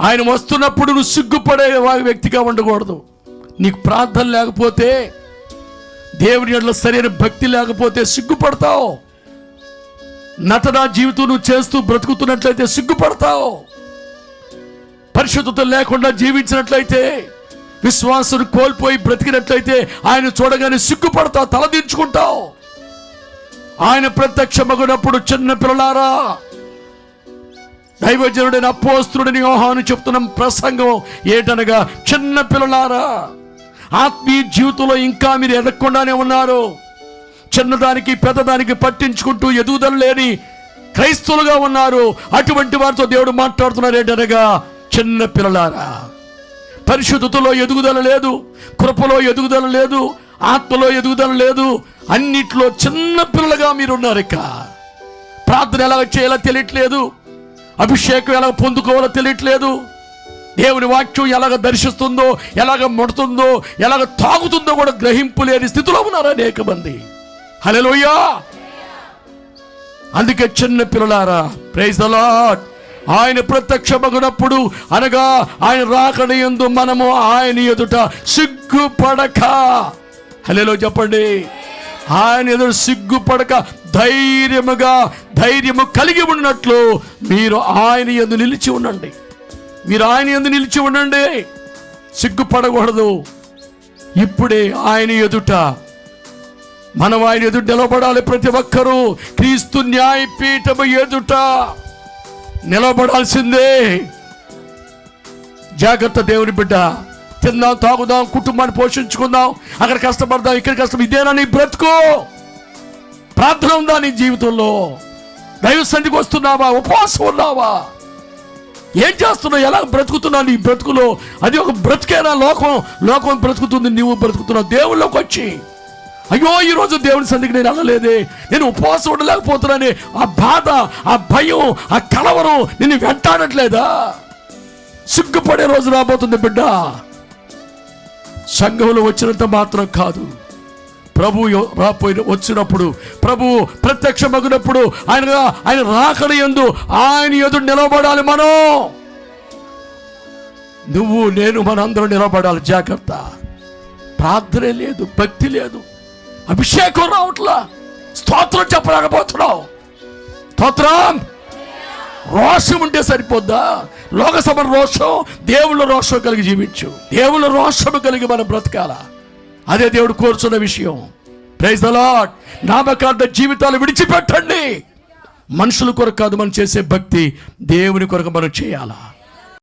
ఆయన వస్తున్నప్పుడు నువ్వు సిగ్గుపడే వ్యక్తిగా ఉండకూడదు. నీకు ప్రార్థన లేకపోతే దేవుని ఎడల సరైన భక్తి లేకపోతే సిగ్గుపడతావు. నటనా జీవితం నువ్వు చేస్తూ బ్రతుకుతున్నట్లయితే సిగ్గుపడతావు. పరిశుద్ధత లేకుండా జీవించినట్లయితే విశ్వాసం కోల్పోయి బ్రతికినట్లయితే ఆయన చూడగానే సిగ్గుపడతావు తలదించుకుంటావు. ఆయన ప్రత్యక్షమగునప్పుడు చిన్న పిల్లలారా దైవజనుడైన అపోస్తుడని యోహాను చెప్తున్న ప్రసంగం ఏంటనగా చిన్న పిల్లలారా ఆత్మీయ జీవితంలో ఇంకా మీరు ఎదగకుండానే ఉన్నారు. చిన్నదానికి పెద్దదానికి పట్టించుకుంటూ ఎదుగుదల లేని క్రైస్తవులుగా ఉన్నారు. అటువంటి వారితో దేవుడు మాట్లాడుతున్నారు ఏంటనగా చిన్న పిల్లలారా పరిశుద్ధతలో ఎదుగుదల లేదు కృపలో ఎదుగుదల లేదు ఆత్మలో ఎదుగుదల లేదు. అన్నిట్లో చిన్న పిల్లలుగా మీరు ఉన్నారు ఇక ప్రార్థన ఎలా చేయాలో తెలియట్లేదు. అభిషేకం ఎలా పొందుకోవాలో తెలియట్లేదు. దేవుని వాక్యం ఎలాగ దర్శిస్తుందో ఎలాగ ముడుతుందో ఎలాగ తాగుతుందో కూడా గ్రహింపు లేని స్థితిలో ఉన్నారు అనేక మంది. హలోయా అందుకే చిన్న పిల్లలారా ప్రైజ్ ద లార్డ్. ఆయన ప్రత్యక్షమగునప్పుడు అనగా ఆయన రాకడ ఎందు మనము ఆయన ఎదుట సిగ్గుపడక. హలో చెప్పండి. ఆయన ఎదురు సిగ్గుపడక ధైర్యముగా ధైర్యము కలిగి ఉన్నట్లు మీరు ఆయన ఎందు నిలిచి ఉండండి. మీరు ఆయన ఎందు నిలిచి ఉండండి. సిగ్గుపడకూడదు. ఇప్పుడే ఆయన ఎదుట మనం ఆయన ఎదుట నిలబడాలి ప్రతి ఒక్కరూ. క్రీస్తు న్యాయపీఠము ఎదుట నిలబడాల్సిందే. జాగ్రత్త దేవుని బిడ్డ. తిందాం తాగుదాం కుటుంబాన్ని పోషించుకుందాం. అక్కడ కష్టపడదాం ఇక్కడ కష్టం ఇదేనా నీ బ్రతుకు. ప్రార్థన ఉందా నీ జీవితంలో? దైవ సంధికి వస్తున్నావా? ఉపవాసం ఉన్నావా? ఏం చేస్తున్నావు? ఎలా బ్రతుకుతున్నావు నీ బ్రతుకులో? అది ఒక బ్రతికేనా? లోకం లోకం బ్రతుకుతుంది నీవు బ్రతుకుతున్నావు. దేవుళ్ళకి వచ్చి అయ్యో ఈరోజు దేవుని సంధికి నేను వెళ్ళలేదే. నేను ఉపవాసం ఉండలేకపోతున్నానే. ఆ బాధ ఆ భయం ఆ కలవరం నిన్ను వెంటాడట్లేదా? సిగ్గుపడే రోజు రాబోతుంది బిడ్డ. సంఘంలో వచ్చినంత మాత్రం కాదు. ప్రభు యో- రాపోయిన వచ్చినప్పుడు ప్రభువు ప్రత్యక్షమగినప్పుడు ఆయన ఆయన రాకడ ఎందు ఆయన ఎదురు నిలబడాలి మనం. నువ్వు నేను మనందరం నిలబడాలి. జాగ్రత్త. ప్రార్థనే లేదు భక్తి లేదు. అభిషేకం రావట్లా. స్తోత్రం చెప్పలేకపోతున్నావు. స్తోత్రం! రోషం ఉంటే సరిపోద్దా? లోకసభ రోషం దేవుళ్ళ రోషం కలిగి జీవించు. దేవుళ్ళ రోషం కలిగి మనం బ్రతకాల? అదే దేవుడు కోరుచున్న విషయం. ప్రైజ్ ద నామకార్థ జీవితాలు విడిచిపెట్టండి. మనుషుల కొరకు కాదు మనం చేసే భక్తి దేవుని కొరకు మనం చేయాలా?